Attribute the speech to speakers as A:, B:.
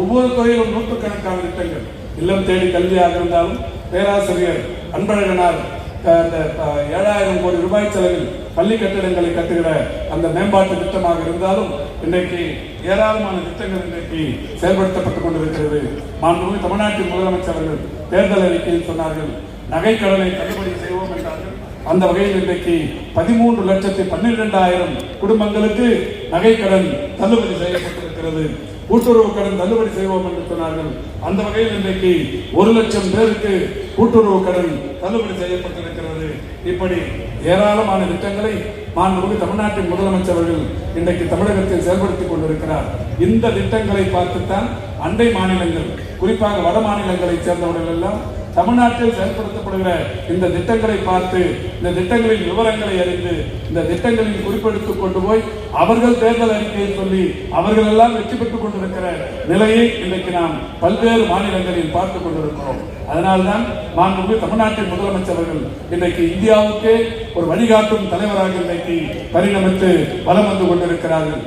A: ஒவ்வொரு துறையிலும் நூற்றுக்கணக்கான திட்டங்கள். இல்லம் தேடி கல்வியாக இருந்தாலும் பேராசிரியர் அன்பழகனார் அந்த ஏழாயிரம் கோடி ரூபாய் செலவில் பள்ளி கட்டிடங்களை கட்டுகிற அந்த மேம்பாட்டு திட்டமாக இருந்தாலும் இன்றைக்கு ஏராளமான திட்டங்கள் இன்றைக்கு செயல்படுத்தப்பட்டுக் கொண்டிருக்கிறது. மாண்புமிகு தமிழ்நாட்டின் முதலமைச்சர் அவர்கள் தேர்தல் அறிக்கையில் சொன்னார்கள் நகைக்கடனை தள்ளுபடி செய்வோம் என்றார்கள். அந்த வகையில் இன்றைக்கு பதிமூன்று லட்சத்தி பன்னிரெண்டாயிரம் குடும்பங்களுக்கு நகைக்கடன் தள்ளுபடி செய்யப்பட்டிருக்கிறது. கூட்டுறவு கடன் தள்ளுபடி செய்வோம் என்று சொன்னார்கள். அந்த வகையில் இன்றைக்கு ஒரு லட்சம் பேருக்கு கூட்டுறவு கடன் தள்ளுபடி செய்யப்பட்டிருக்கிறது. இப்படி ஏராளமான திட்டங்களை மாண்புமிகு தமிழ்நாட்டின் முதலமைச்சர் அவர்கள் இன்றைக்கு தமிழகத்தில் செயல்படுத்திக் கொண்டிருக்கிறார். இந்த திட்டங்களை பார்த்துத்தான் அண்டை மாநிலங்கள் குறிப்பாக வட மாநிலங்களைச் சேர்ந்தவர்கள் எல்லாம் தமிழ்நாட்டில் செயல்படுத்தப்படுகிற இந்த திட்டங்களை பார்த்து இந்த திட்டங்களின் விவரங்களை அறிந்து இந்த திட்டங்களின் குறிப்பெடுத்துக் கொண்டு போய் அவர்கள் தேர்தல் அறிக்கையை சொல்லி அவர்கள் எல்லாம் வெற்றி பெற்றுக் கொண்டிருக்கிற நிலையை இன்றைக்கு நாம் பல்வேறு மாநிலங்களில் பார்த்துக் கொண்டிருக்கிறோம். அதனால்தான் மாண்புமிகு தமிழ்நாட்டின் முதலமைச்சர் அவர்கள் இன்றைக்கு இந்தியாவுக்கே ஒரு வழிகாட்டும் தலைவராக இன்றைக்கு பரிணமித்து வலம் வந்து கொண்டிருக்கிறார்கள்.